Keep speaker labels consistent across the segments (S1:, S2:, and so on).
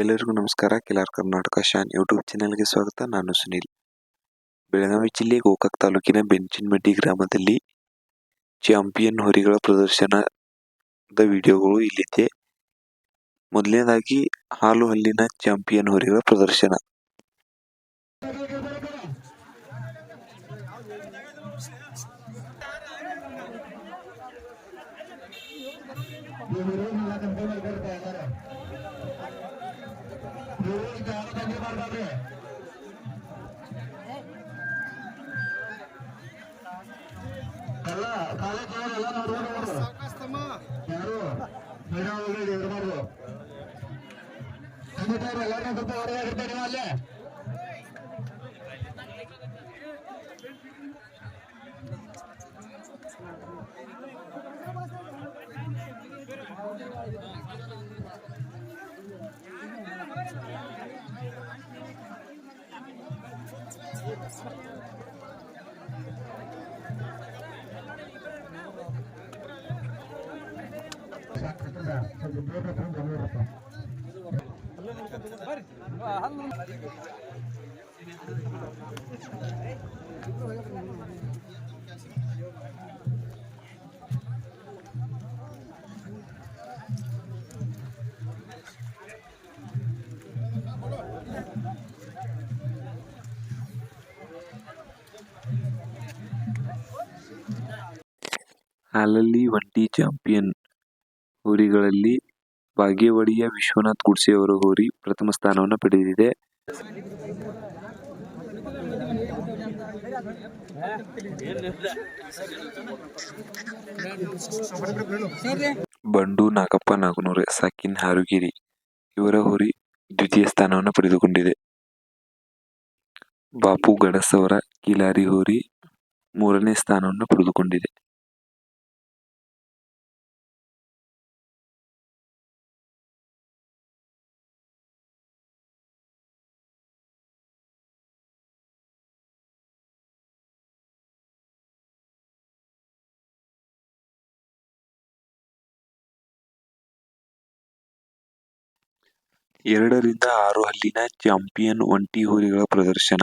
S1: ಎಲ್ಲರಿಗೂ ನಮಸ್ಕಾರ. ಕೆಲಾರ್ ಕರ್ನಾಟಕ ಶಾನ್ ಯೂಟ್ಯೂಬ್ ಚಾನೆಲ್ಗೆ ಸ್ವಾಗತ. ನಾನು ಸುನೀಲ್. ಬೆಳಗಾವಿ ಜಿಲ್ಲೆ ಗೋಕಾಕ್ ತಾಲೂಕಿನ ಬೆಂಚಿನಮಟ್ಟಿ ಗ್ರಾಮದಲ್ಲಿ ಚಾಂಪಿಯನ್ ಹೊರಿಗಳ ಪ್ರದರ್ಶನದ ವಿಡಿಯೋಗಳು ಇಲ್ಲಿದೆ. ಮೊದಲನೇದಾಗಿ, ಹಾಲು ಹಲ್ಲಿನ ಚಾಂಪಿಯನ್ ಹೊರಿಗಳ ಪ್ರದರ್ಶನ.
S2: ಎಲ್ಲ ಕಾಲೇಜ್ ಎಲ್ಲ ನೋಡ್ಕೊಂಡು ಯಾರು? ಮೀಡಿಯಾ ಇರಬಾರ್ದು ಸಂಗೀತ ಎಲ್ಲರೂ ಸ್ವಲ್ಪ ಹೊರಗೆ ಆಗಿರ್ತಾರೆ ನೀವು ಅಲ್ಲೇ. ಸ್ವಲ್ಪ ದೂರ ತಗೊಂಡು ಬಂದ್ಬಿಡಪ್ಪ.
S1: ಹಾಲಲ್ಲಿ ಒಂಟಿ ಚಾಂಪಿಯನ್ ಹೋರಿಗಳಲ್ಲಿ ಬಾಗೇವಾಡಿಯ ವಿಶ್ವನಾಥ್ ಗುಡ್ಸೆ ಅವರ ಹೋರಿ ಪ್ರಥಮ ಸ್ಥಾನವನ್ನು ಪಡೆದಿದೆ. ಬಂಡು, ನಾಗಪ್ಪ, ನಾಗನೂರ, ಸಾಕಿನ್, ಹಾರುಗಿರಿ ಇವರ ಹೋರಿ ದ್ವಿತೀಯ ಸ್ಥಾನವನ್ನು ಪಡೆದುಕೊಂಡಿದೆ. ಬಾಪು ಗಣಸವರ ಕಿಲಾರಿ ಹೋರಿ ಮೂರನೇ ಸ್ಥಾನವನ್ನು ಪಡೆದುಕೊಂಡಿದೆ. ಎರಡರಿಂದ ಆರು ಹಲ್ಲಿನ ಚಾಂಪಿಯನ್ ಒಂಟಿ ಹೋರಿಗಳ ಪ್ರದರ್ಶನ.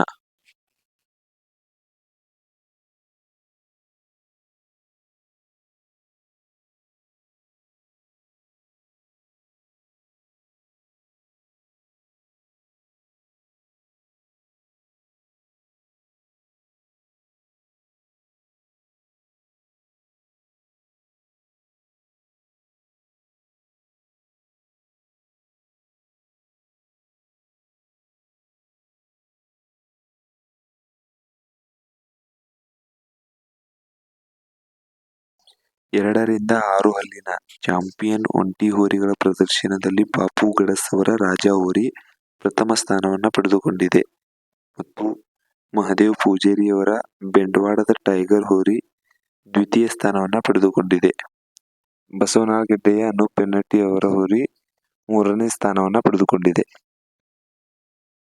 S1: ಎರಡರಿಂದ ಆರು ಹಲ್ಲಿನ ಚಾಂಪಿಯನ್ ಒಂಟಿ ಹೋರಿಗಳ ಪ್ರದರ್ಶನದಲ್ಲಿ ಬಾಪು ಗಡಸ್ ಅವರ ರಾಜ ಹೋರಿ ಪ್ರಥಮ ಸ್ಥಾನವನ್ನು ಪಡೆದುಕೊಂಡಿದೆ. ಮತ್ತು ಮಹದೇವ್ ಪೂಜೇರಿಯವರ ಬೆಂಡವಾಡದ ಟೈಗರ್ ಹೋರಿ ದ್ವಿತೀಯ ಸ್ಥಾನವನ್ನು ಪಡೆದುಕೊಂಡಿದೆ. ಬಸವನಗೆಡ್ಡೆಯ ಅನೂಪ್ ಬೆನ್ನಟ್ಟಿ ಅವರ ಹೋರಿ ಮೂರನೇ ಸ್ಥಾನವನ್ನು ಪಡೆದುಕೊಂಡಿದೆ.